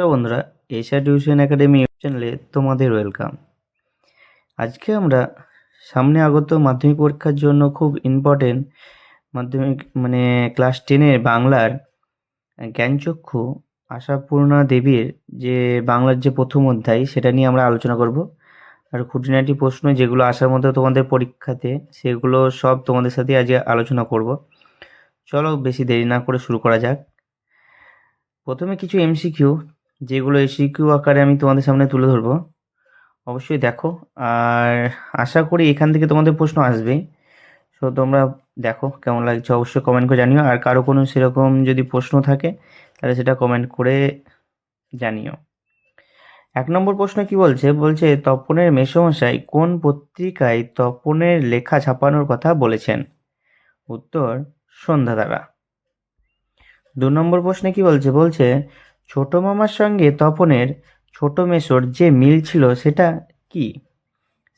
নমস্কার বন্ধুরা, Asia tuition academy চ্যানেলে তোমাদের ওয়েলকাম। আজকে আমরা সামনে আগত মাধ্যমিক পরীক্ষার জন্য খুব ইম্পর্টেন্ট মাধ্যমিক মানে ক্লাস টেনের বাংলার জ্ঞানচক্ষু আশাপূর্ণা দেবীর যে বাংলার যে প্রথম অধ্যায়, সেটা নিয়ে আমরা আলোচনা করব। আর খুঁটিনাটি প্রশ্ন যেগুলো আসার মধ্যে তোমাদের পরীক্ষাতে, সেগুলো সব তোমাদের সাথে আজকে আলোচনা করব। চলো বেশি দেরি না করে শুরু করা যাক। প্রথমে কিছু এমসিকিউ যেগুলো এসিকিউ আকারে আমি তোমাদের সামনে তুলে ধরবো। অবশ্যই দেখো। আর আশা করি এখান থেকে তোমাদের প্রশ্ন আসবে সো তোমরা দেখো কেমন লাগছে। অবশ্যই কমেন্ট করে জানিও। আর কারও কোনো সেরকম যদি প্রশ্ন থাকে, তাহলে সেটা কমেন্ট করে জানিও। এক নম্বর প্রশ্ন কি বলছে? বলছে, তপনের মেসমশাই কোন পত্রিকায় তপনের লেখা ছাপানোর কথা বলেছেন? উত্তর সন্ধ্যাতারা দু নম্বর প্রশ্নে কি বলছে? বলছে ছোট মামার সঙ্গে তপনের ছোট মেসোর যে মিল ছিল সেটা কি?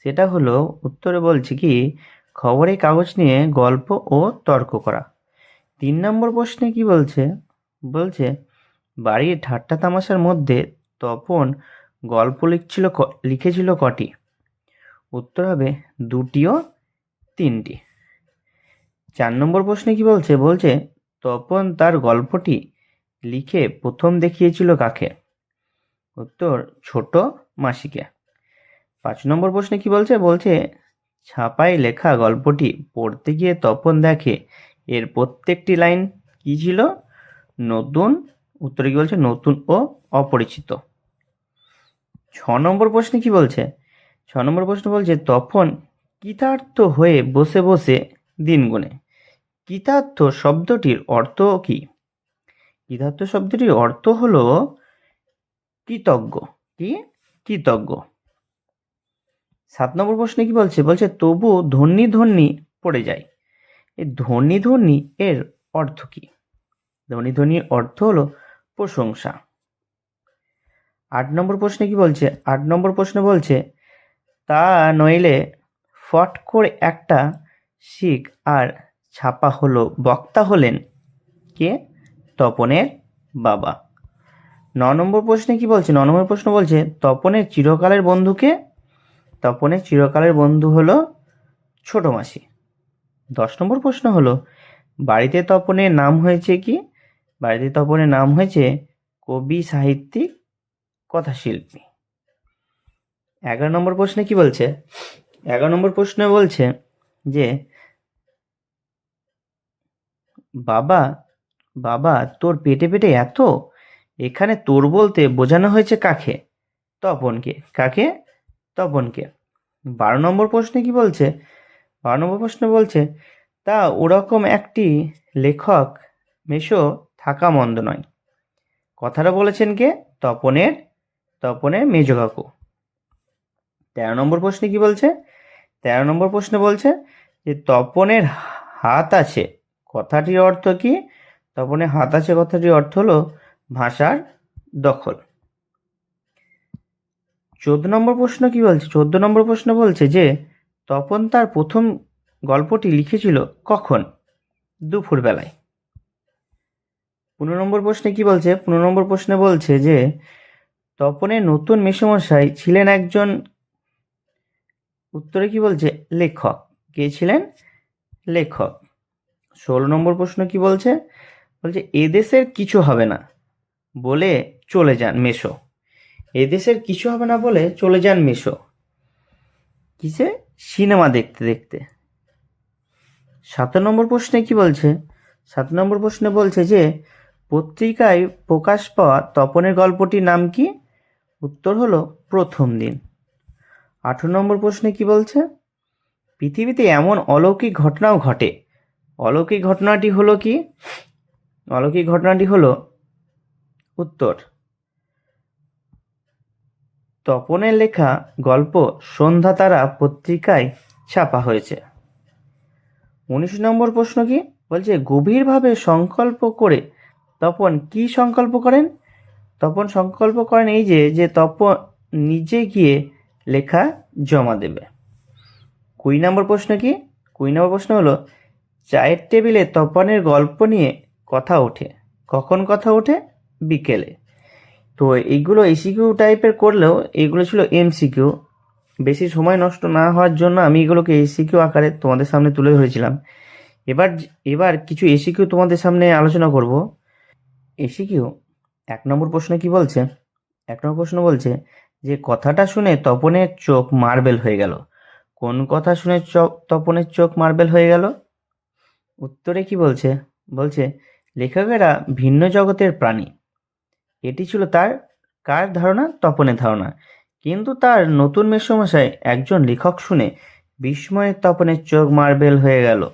সেটা হলো, উত্তরে বলছে কি খবরের কাগজ নিয়ে গল্প ও তর্ক করা। তিন নম্বর প্রশ্নে কি বলছে? বলছে, বাড়ির ঠাট্টা তামাশার মধ্যে তপন গল্প লিখছিল লিখেছিল কটি? উত্তর হবে, দুটিও তিনটি। চার নম্বর প্রশ্নে কি বলছে? বলছে, তপন তার গল্পটি লিখে প্রথম দেখিয়েছিল কাকে? উত্তর, ছোট মাসিকে। পাঁচ নম্বর প্রশ্নে কি বলছে? বলছে, ছাপায় লেখা গল্পটি পড়তে গিয়ে তপন দেখে এর প্রত্যেকটি লাইন কি ছিল? নতুন। উত্তরে কি বলছে? নতুন ও অপরিচিত। ছ নম্বর প্রশ্নে কি বলছে? ছ নম্বর প্রশ্ন বলছে, তপন কৃতার্থ হয়ে বসে বসে দিন গুনে কৃতার্থ শব্দটির অর্থ কি? কৃতার্থ শব্দটির অর্থ হলো কৃতজ্ঞ। কি? কৃতজ্ঞ। সাত নম্বর প্রশ্নে কি বলছে? বলছে, তবু ধন্যী ধন্যী পড়ে যায় এই ধন্যী ধন্যী এর অর্থ কি? ধনী ধন্যীর অর্থ হলো প্রশংসা। আট নম্বর প্রশ্নে কি বলছে? আট নম্বর প্রশ্নে বলছে, তা নইলে ফট করে একটা শিখ আর ছাপা হলো বক্তা হলেন। কে? তপনের বাবা। ন নম্বর প্রশ্নে কি বলছে? ন নম্বর প্রশ্ন বলছে, তপনের চিরকালের বন্ধুকে, তপনের চিরকালের বন্ধু হলো ছোট মাসি। দশ নম্বর প্রশ্ন হলো, বাড়িতে তপনের নাম হয়েছে কি? বাড়িতে তপনের নাম হয়েছে কবি সাহিত্যিক, কথাশিল্পী। এগারো নম্বর প্রশ্নে কি বলছে? এগারো নম্বর প্রশ্নে বলছে যে, বাবা বাবা, তোর পেটে পেটে এত? এখানে তোর বলতে বোঝানো হয়েছে কাকে? তপনকে। কাকে? তপনকে। বারো নম্বর প্রশ্নে কি বলছে? বারো নম্বর প্রশ্নে বলছে, তা ওরকম একটি লেখক মেশো থাকা মন্দ নয়। কথাটা বলেছেন কে? তপনের তপনের মেজ কাকু। তেরো নম্বর প্রশ্নে কি বলছে? তেরো নম্বর প্রশ্নে বলছে যে, তপনের হাত আছে। কথাটির অর্থ কি? তপনের হাত আছে কথাটির অর্থ হলো ভাষার দখল। চোদ্দ নম্বর প্রশ্ন কি বলছে? চোদ্দ নম্বর প্রশ্ন বলছে যে, তপন তার প্রথম গল্পটি লিখেছিল কখন? দুপুরবেলায়। পনেরো নম্বর প্রশ্নে কি বলছে? পনেরো নম্বর প্রশ্নে বলছে যে, তপনের নতুন মেসমশাই ছিলেন একজন, উত্তরে কি বলছে? লেখক। কে ছিলেন? লেখক। ষোলো নম্বর প্রশ্ন কি বলছে? বলছে, এদেশের কিছু হবে না বলে চলে যান মেশো এদেশের কিছু হবে না বলে চলে যান মেশো কিসে? সিনেমা দেখতে দেখতে। সাত নম্বর প্রশ্নে কি বলছে? সাত নম্বর প্রশ্নে বলছে যে, পত্রিকায় প্রকাশ পাওয়া তপনের গল্পটির নাম কি? উত্তর হলো, প্রথম দিন। আঠেরো নম্বর প্রশ্নে কি বলছে? পৃথিবীতে এমন অলৌকিক ঘটনাও ঘটে। অলৌকিক ঘটনাটি হলো কি? অলৌকিক ঘটনাটি হলো উত্তর। তপনের লেখা গল্প সন্ধ্যা তারা পত্রিকায় ছাপা হয়েছে। উনিশ নম্বর প্রশ্ন কি? বলছে, গভীরভাবে সংকল্প করে তপন কি সংকল্প করেন? তপন সংকল্প করেন এই যে যে তপন নিজে গিয়ে লেখা জমা দেবে। কুড়ি নম্বর প্রশ্ন কি? কুড়ি নম্বর প্রশ্ন হলো, চায়ের টেবিলে তপনের গল্প নিয়ে কথা ওঠে। কখন কথা ওঠে? বিকেলে। তো এইগুলো এসিকিউ টাইপের করলেও এইগুলো ছিল এমসিকিউ বেশি সময় নষ্ট না হওয়ার জন্য আমি এগুলোকে এসিকিউ আকারে তোমাদের সামনে তুলে ধরেছিলাম। এবার এবার কিছু এসিকিউ তোমাদের সামনে আলোচনা করব। এসিকিউ এক নম্বর প্রশ্ন কি বলছে? এক নম্বর প্রশ্ন বলছে যে, কথাটা শুনে তপনের চোখ মার্বেল হয়ে গেল। কোন কথা শুনে চোখ তপনের চোখ মার্বেল হয়ে গেল? উত্তরে কি বলছে? বলছে লেখকেরা ভিন্ন জগতের প্রাণী। এটি ছিল তার কার ধারণা? তপনের ধারণা। কিন্তু তার নতুন মেসমশাই একজন লেখক শুনে বিস্ময়ে তপনের চোখ মার্বেল হয়ে গেল।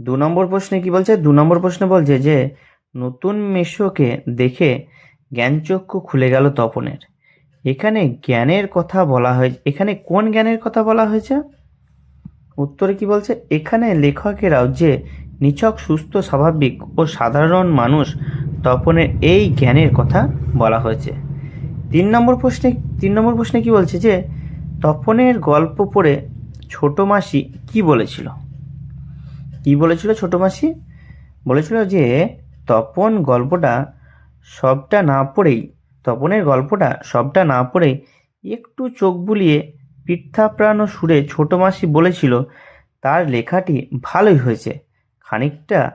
দু নম্বর প্রশ্নে কি বলছে? দু নম্বর প্রশ্নে বলছে যে, নতুন মেশোকে দেখে জ্ঞানচক্ষু খুলে গেল তপনের। এখানে জ্ঞানের কথা বলা হয়েছে এখানে কোন জ্ঞানের কথা বলা হয়েছে? উত্তরে কি বলছে? এখানে লেখকেরাও যে নিছক, সুস্থ, স্বাভাবিক ও সাধারণ মানুষ তপনের এই জ্ঞানের কথা বলা হয়েছে। তিন নম্বর প্রশ্নে, তিন নম্বর প্রশ্নে কি বলছে যে, তপনের গল্প পড়ে ছোট মাসি কি বলেছিল? কি বলেছিল ছোট মাসি? বলেছিল যে, তপন গল্পটা সবটা না পড়েই, তপনের গল্পটা সবটা না পড়েই একটু চোখ বুলিয়ে পিঠা সুরে ছোট মাসি বলেছিল, তার লেখাটি ভালোই হয়েছে। খানিকটা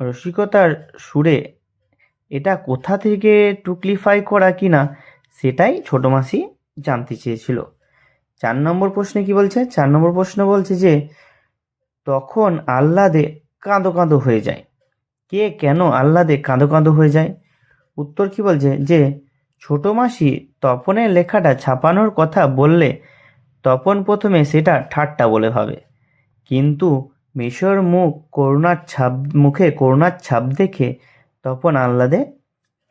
রসিকতার সুরে এটা কোথা থেকে টুকলিফাই করা কিনা সেটাই ছোট মাসি জানতে চেয়েছিল। চার নম্বর প্রশ্নে কি বলছে? চার নম্বর প্রশ্ন বলছে যে, তখন আহ্লাদে কাঁদো কাঁদো হয়ে যায়। কে কেন আহ্লাদে কাঁদো কাঁদো হয়ে যায়? উত্তর কি বলছে? যে, ছোট মাসি তপনের লেখাটা ছাপানোর কথা বললে তপন প্রথমে সেটা ঠাট্টা বলে ভাবে। কিন্তু মিশর মুখ করুণার ছাপ, মুখে করুণার ছাপ দেখে তপন আহ্লাদে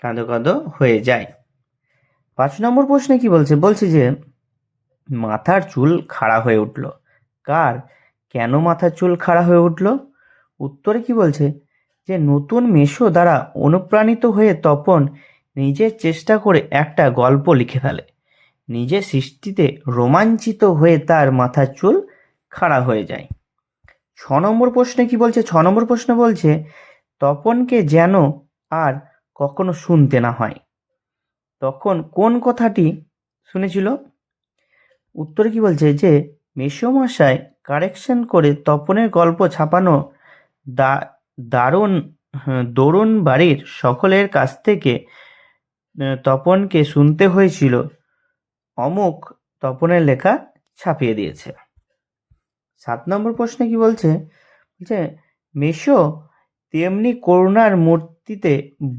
কাঁদো কাঁদো হয়ে যায়। পাঁচ নম্বর প্রশ্নে কি বলছে? বলছে যে, মাথার চুল খাড়া হয়ে উঠল। কার? কেন মাথার চুল খাড়া হয়ে উঠল? উত্তরে কি বলছে? যে, নতুন মেশো দ্বারা অনুপ্রাণিত হয়ে তপন নিজের চেষ্টা করে একটা গল্প লিখে ফেলে। নিজের সৃষ্টিতে রোমাঞ্চিত হয়ে তার মাথার চুল খাড়া হয়ে যায়। ছ নম্বর প্রশ্নে কি বলছে? ছ নম্বর প্রশ্ন বলছে তপনকে যেন আর কখনো শুনতে না হয়। তখন কোন কথাটি শুনেছিল? উত্তরে কি বলছে যে মেসোমশাই কারেকশন করে তপনের গল্প ছাপানো দা দারুণ হ্যাঁ, দরুন বাড়ির সকলের কাছ থেকে তপনকে শুনতে হয়েছিল। অমুক তপনের লেখা ছাপিয়ে দিয়েছে। সাত নম্বর প্রশ্নে কি বলছে? বলছে, মেশো তেমনি করুণার মূর্তিতে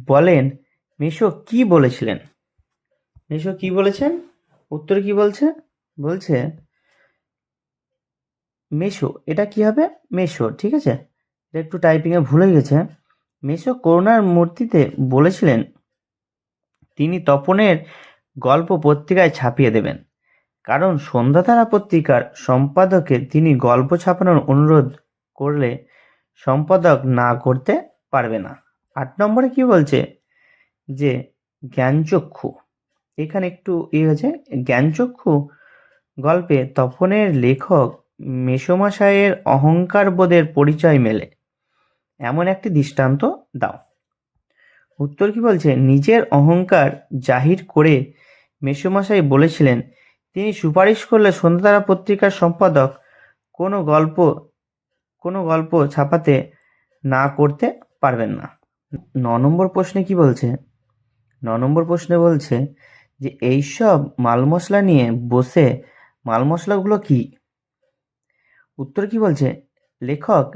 বলেন, মেশো কি বলেছিলেন? মেশো কি বলেছেন? উত্তরে কি বলছে? বলছে, মেশো, এটা কি হবে? মেশো, ঠিক আছে? এটা একটু টাইপিংয়ে ভুল গেছে। মেশো করুণার মূর্তিতে বলেছিলেন, তিনি তপনের গল্প পত্রিকায় ছাপিয়ে দেবেন। কারণ সন্ধ্যাতারা পত্রিকার সম্পাদকে তিনি গল্প ছাপানোর অনুরোধ করলে সম্পাদক না করতে পারবে না। আট নম্বরে কি বলছে? যে জ্ঞানচক্ষু, এখানে একটু ইয়ে হয়েছে, জ্ঞানচক্ষু গল্পে তপনের লেখক মেসোমশাইয়ের অহংকার বোধের পরিচয় মেলে। এমন একটি দৃষ্টান্ত দাও। উত্তর কি বলছে? নিজের অহংকার জাহির করে মেসোমশাই বলেছিলেন তিনি সুপারিশ করলে সন্ধ্যাতারা পত্রিকার সম্পাদক কোনো গল্প কোনো গল্প ছাপাতে না করতে পারবেন না। ন নম্বর প্রশ্নে কি বলছে? ন নম্বর প্রশ্নে বলছে যে, এইসব মাল মশলা নিয়ে বসে মাল মশলাগুলো কি? উত্তর কি বলছে? লেখক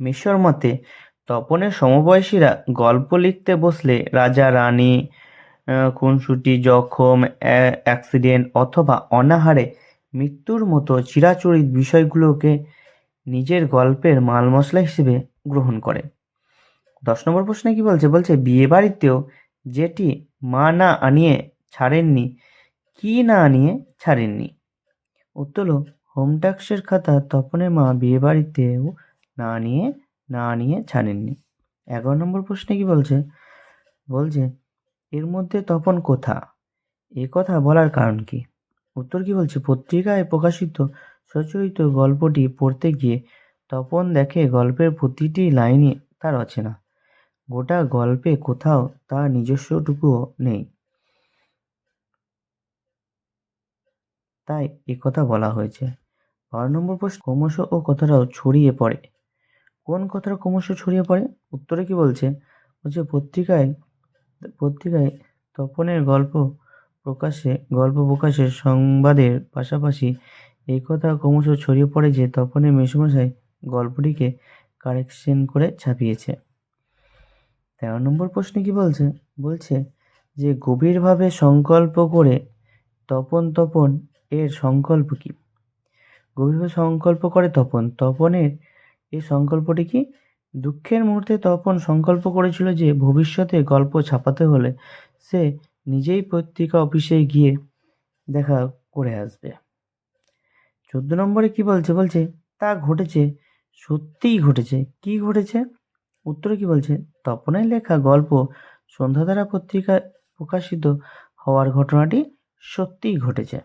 মিশর মতে তপনের সমবয়সীরা গল্প লিখতে বসলে রাজা, রানী খুনসুটি, জখম অ্যাক্সিডেন্ট অথবা অনাহারে মৃত্যুর মতো চিরাচরিত বিষয়গুলোকে নিজের গল্পের মাল মশলা হিসেবে গ্রহণ করে। দশ নম্বর প্রশ্নে কি বলছে? বলছে, বিয়ে বাড়িতেও যেটি মা না আনিয়ে ছাড়েননি, কি না আনিয়ে ছাড়েননি? উত্তর হোম ট্যাক্সের খাতা তপনের মা বিয়ে বাড়িতেও না নিয়ে না নিয়ে ছাড়েননি। এগারো নম্বর প্রশ্নে কি বলছে? বলছে এর মধ্যে তপন কোথা? এ কথা বলার কারণ কি? উত্তর কি বলছে? পত্রিকায় প্রকাশিত সচরিত গল্পটি পড়তে গিয়ে তপন দেখে গল্পের প্রতিটি লাইনই তার অচেনা। গোটা গল্পে কোথাও তার নিজস্বটুকুও নেই। তাই কথা বলা হয়েছে। বারো নম্বর প্রশ্ন, ক্রমশ ও কথাটাও ছড়িয়ে পড়ে। কোন কথাটা ক্রমশ ছড়িয়ে পড়ে? উত্তরে কি বলছে? বলছে, পত্রিকায় পত্রিকায় তপনের গল্প প্রকাশে, গল্প প্রকাশের সংবাদের পাশাপাশি এই কথা ক্রমশ ছড়িয়ে পড়ে যে তপনের মেসুমশাই গল্পটিকে কারেকশন করে ছাপিয়েছে। তেরো নম্বর প্রশ্নে কি বলছে? বলছে যে গভীরভাবে সংকল্প করে তপন তপন এর সংকল্প কি? গভীরভাবে সংকল্প করে তপন, তপনের এই সংকল্পটি কি? দুঃখের মুহূর্তে তপন সংকল্প করেছিল যে ভবিষ্যতে গল্প ছাপাতে হলে সে নিজেই পত্রিকা অফিসে গিয়ে দেখা করে আসবে। চোদ্দ নম্বরে কি বলছে? বলছে, তা ঘটেছে, সত্যিই ঘটেছে। কি ঘটেছে? উত্তরে কি বলছে? তপনের লেখা গল্প সন্ধ্যাধারা পত্রিকায় প্রকাশিত হওয়ার ঘটনাটি সত্যিই ঘটেছে।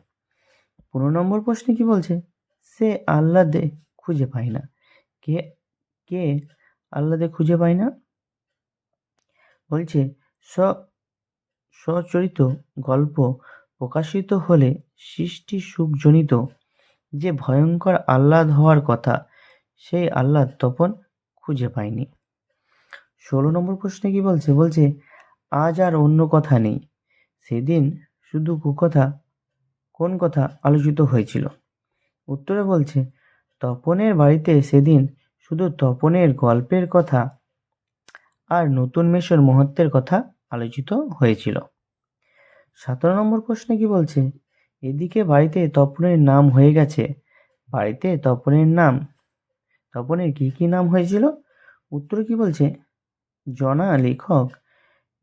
পনেরো নম্বর প্রশ্নে কি বলছে? সে আহ্লাদে খুঁজে পায় না। কে কে আহ্লাদে খুঁজে পায় না। বলছে, স, স্বচরিত গল্প প্রকাশিত হলে সৃষ্টি সুখজনিত। যে ভয়ঙ্কর আহ্লাদ হওয়ার কথা, সেই আহ্লাদ তপন খুঁজে পায়নি ষোলো নম্বর প্রশ্নে কি বলছে? বলছে, আজ আর অন্য কথা নেই। সেদিন শুধু কুকথা, কোন কথা আলোচিত হয়েছিল? উত্তরে বলছে, তপনের বাড়িতে সেদিন শুধু তপনের গল্পের কথা আর নতুন মেশোর মহত্বের কথা আলোচিত হয়েছিল। সতেরো নম্বর প্রশ্নে কি বলছে? এদিকে বাড়িতে তপনের নাম হয়ে গেছে। বাড়িতে তপনের নাম। তপনের কি কি নাম হয়েছিল? উত্তর কি বলছে? জনা লেখক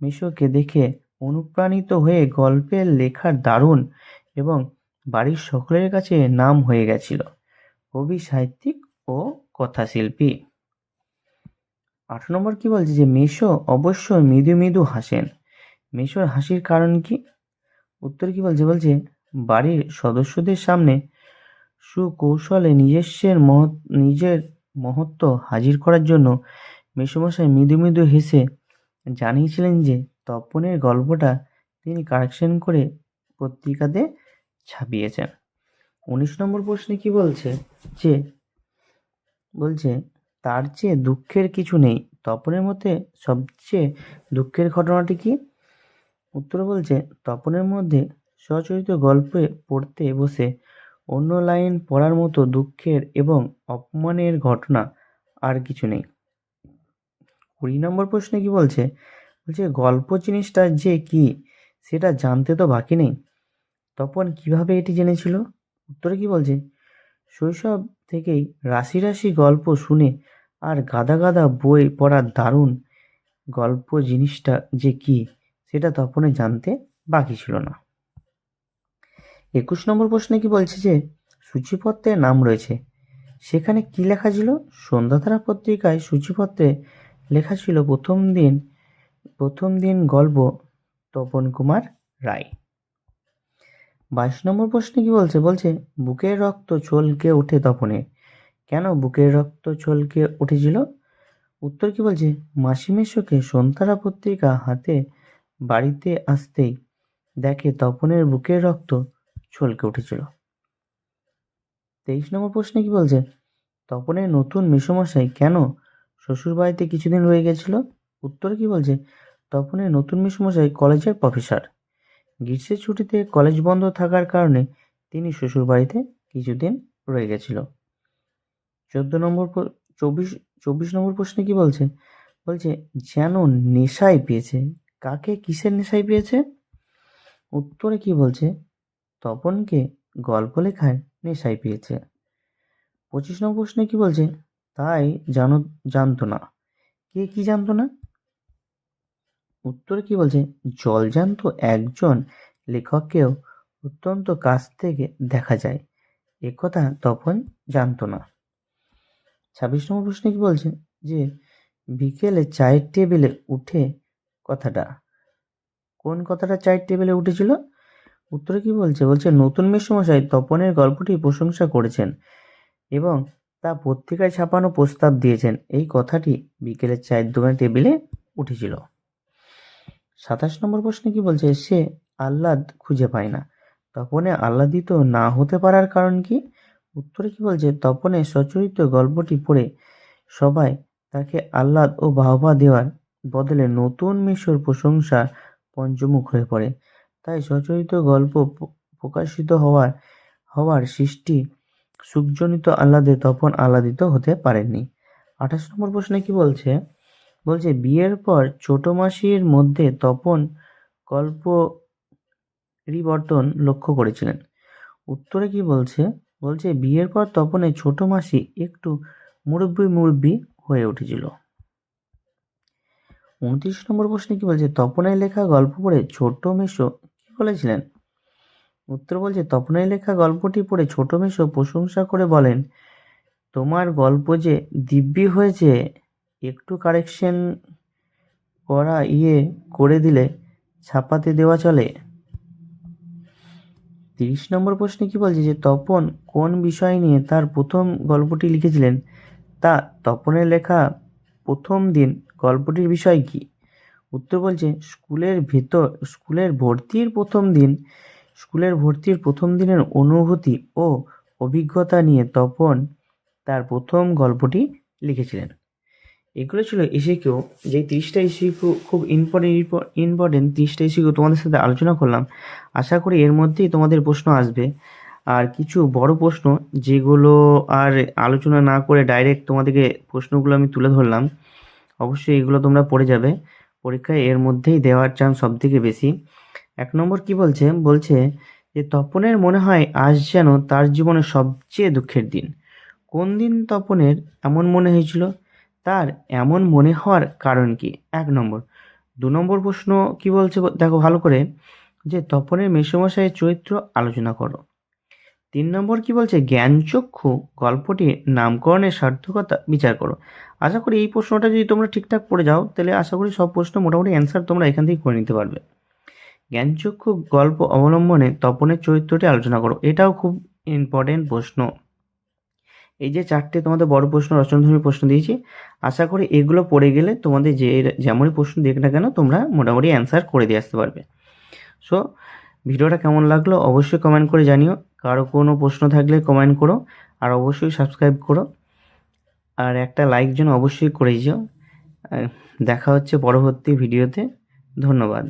মিশোকে দেখে অনুপ্রাণিত হয়ে গল্পের লেখার দারুণ এবং বাড়ির সকলের কাছে নাম হয়ে গেছিল। কবি, সাহিত্যিক ও কথাশিল্পী আট নম্বর কি বলছে যে মেশো অবশ্যই মৃদু মৃদু হাসেন। মেশোর হাসির কারণ কি? উত্তর কি বলছে? বলছে, বাড়ির সদস্যদের সামনে সুকৌশলে নিজস্বের মহৎ, নিজের মহত্ব হাজির করার জন্য মেসোমশাই মৃদু মৃদু হেসে জানিয়েছিলেন যে তপনের গল্পটা তিনি কারেকশন করে পত্রিকাতে ছাপিয়েছেন। উনিশ নম্বর প্রশ্নে কি বলছে? যে বলছে, তার চেয়ে দুঃখের কিছু নেই। তপনের মধ্যে সবচেয়ে দুঃখের ঘটনাটি কি? উত্তর বলছে, তপনের মধ্যে স্বচরিত গল্পে পড়তে বসে অন্য লাইন পড়ার মতো দুঃখের এবং অপমানের ঘটনা আর কিছু নেই। কুড়ি নম্বর প্রশ্নে কি বলছে? বলছে, গল্প জিনিসটা যে কি, সেটা জানতে তো বাকি নেই। তপন কীভাবে এটি জেনেছিল? উত্তরে কি বলছে, শৈশব থেকেই রাশি রাশি গল্প শুনে আর গাদা গাদা বই পড়ার দারুণ গল্প জিনিসটা যে কি, সেটা তপনের জানতে বাকি ছিল না। একুশ নম্বর প্রশ্নে কি বলছে যে সূচিপত্রের নাম রয়েছে। সেখানে কি লেখা ছিল? সন্ধ্যাধারা পত্রিকায় সূচিপত্রে লেখা ছিল, প্রথম দিন প্রথম দিন গল্প, তপন কুমার রায়। বাইশ নম্বর প্রশ্নে কি বলছে? বলছে, বুকের রক্ত ছলকে ওঠে তপনের কেন বুকের রক্ত ছলকে উঠেছিল? উত্তর কি বলছে? মাসি মেশোকে সন্তারা পত্রিকা হাতে বাড়িতে আসতেই দেখে তপনের বুকের রক্ত ছলকে উঠেছিল। তেইশ নম্বর প্রশ্নে কি বলছে? তপনের নতুন মেসোমশাই কেন শ্বশুর বাড়িতে কিছুদিন রয়ে গেছিল? উত্তর কি বলছে? তপনের নতুন মেসোমশাই কলেজের প্রফেসর। গ্রীষ্মের ছুটিতে কলেজ বন্ধ থাকার কারণে তিনি শ্বশুর বাড়িতে কিছুদিন রয়ে গেছিল। চোদ্দ নম্বর চব্বিশ চব্বিশ নম্বর প্রশ্নে কি বলছে বলছে, যেন নেশায় পেয়েছে। কাকে, কিসের নেশায় পেয়েছে? উত্তরে কি বলছে? তপনকে গল্প লেখায় নেশায় পেয়েছে। পঁচিশ নম্বর প্রশ্নে কি বলছে? তাই জানো, জানতো না। কে কি জানতো না? উত্তরে কি বলছে? জল জানতো একজন লেখককেও অত্যন্ত কাছ থেকে দেখা যায়। একথা তখন জানতো না। ছাব্বিশ নম্বর প্রশ্নে কি বলছে? যে বিকেলে চায়ের টেবিলে উঠে কথাটা। কোন কথাটা চায়ের টেবিলে উঠেছিল? উত্তরে কি বলছে? বলছে, নতুন মেসমশাই তপনের গল্পটি প্রশংসা করেছেন এবং তা পত্রিকায় ছাপানো প্রস্তাব দিয়েছেন। এই কথাটি বিকেলে চায়ের দোকানের টেবিলে উঠেছিল। সাতাশ নম্বর প্রশ্নে কি বলছে, সে আহ্লাদ খুঁজে পায় না। তপনে আহ্লাদিত না হতে পারার কারণ কি? উত্তরে কি বলছে, তপনে সচরিত গল্পটি পড়ে সবাই তাকে আহ্লাদ ও বাহবা দেওয়ার বদলে নতুন মিশর প্রশংসা পঞ্চমুখ হয়ে পড়ে। তাই সচরিত গল্প প্রকাশিত হওয়ার হওয়ার সৃষ্টি সুখজনিত আহ্লাদে তপন আহ্লাদিত হতে পারেননি। আঠাশ নম্বর প্রশ্নে কি বলছে বলছে, বিয়ের পর ছোট মাসির মধ্যে তপন গল্প পরিবর্তন লক্ষ্য করেছিলেন। উত্তরে কি বলছে? বলছে, বিয়ের পর তপনের ছোট মাসি একটু মুরব্বি মুরব্বি হয়ে উঠেছিল। উনত্রিশ নম্বর প্রশ্নে কি বলছে? তপনের লেখা গল্প পড়ে ছোট মেশো কি বলেছিলেন? উত্তর বলছে, তপনের লেখা গল্পটি পড়ে ছোট মেশো প্রশংসা করে বলেন, তোমার গল্প যে দিব্যি হয়েছে একটু কারেকশন করা ইয়ে করে দিলে ছাপাতে দেওয়া চলে। তিরিশ নম্বর প্রশ্নে কি বলছে যে, তপন কোন বিষয় নিয়ে তার প্রথম গল্পটি লিখেছিলেন? তা তপনের লেখা প্রথম দিন গল্পটির বিষয় কি? উত্তর বলছে, স্কুলের ভেতর, স্কুলের ভর্তির প্রথম দিন, স্কুলের ভর্তির প্রথম দিনের অনুভূতি ও অভিজ্ঞতা নিয়ে তপন তার প্রথম গল্পটি লিখেছিলেন। এগুলো ছিল এসিকিউ যে তিরিশটা ইস্যু খুব ইম্পর্টেন্ট ইম্পর্টেন্ট তিরিশটা ইস্যু তোমাদের সাথে আলোচনা করলাম। আশা করি এর মধ্যেই তোমাদের প্রশ্ন আসবে। আর কিছু বড় প্রশ্ন যেগুলো আর আলোচনা না করে ডাইরেক্ট তোমাদেরকে প্রশ্নগুলো আমি তুলে ধরলাম, অবশ্যই এগুলো তোমরা পড়ে যাবে। পরীক্ষায় এর মধ্যেই দেওয়ার চান্স সব থেকে বেশি। এক নম্বর কি বলছে? বলছে যে, তপনের মনে হয় আজ যেন তার জীবনের সবচেয়ে দুঃখের দিন। কোন দিন তপনের এমন মনে হয়েছিল? তার এমন মনে হওয়ার কারণ কি? এক নম্বর। দু নম্বর প্রশ্ন কি বলছে দেখো ভালো করে, যে তপনের মেসমশাইয়ের চরিত্র আলোচনা করো। তিন নম্বর কি বলছে? জ্ঞানচক্ষু গল্পটি নামকরণের সার্থকতা বিচার করো। আশা করি এই প্রশ্নটা যদি তোমরা ঠিকঠাক পড়ে যাও, তাহলে আশা করি সব প্রশ্ন মোটামুটি অ্যান্সার তোমরা এখান থেকে করে নিতে পারবে। জ্ঞানচক্ষু গল্প অবলম্বনে তপনের চরিত্রটি আলোচনা করো। এটাও খুব ইম্পর্টেন্ট প্রশ্ন। এই যে চারটে তোমাদের বড় প্রশ্ন, রচনাধর্মী প্রশ্ন দিয়েছি, আশা করি এগুলো পড়ে গেলে তোমাদের যে যেমনই প্রশ্ন দেখ না কেন, তোমরা মোটামুটি অ্যান্সার করে দিয়ে আসতে পারবে। সো ভিডিওটা কেমন লাগল অবশ্যই কমেন্ট করে জানিও। কারও কোনো প্রশ্ন থাকলে কমেন্ট করো, আর অবশ্যই সাবস্ক্রাইব করো। আর একটা লাইক যেন অবশ্যই করে যেও দেখা হচ্ছে পরবর্তী ভিডিওতে। ধন্যবাদ।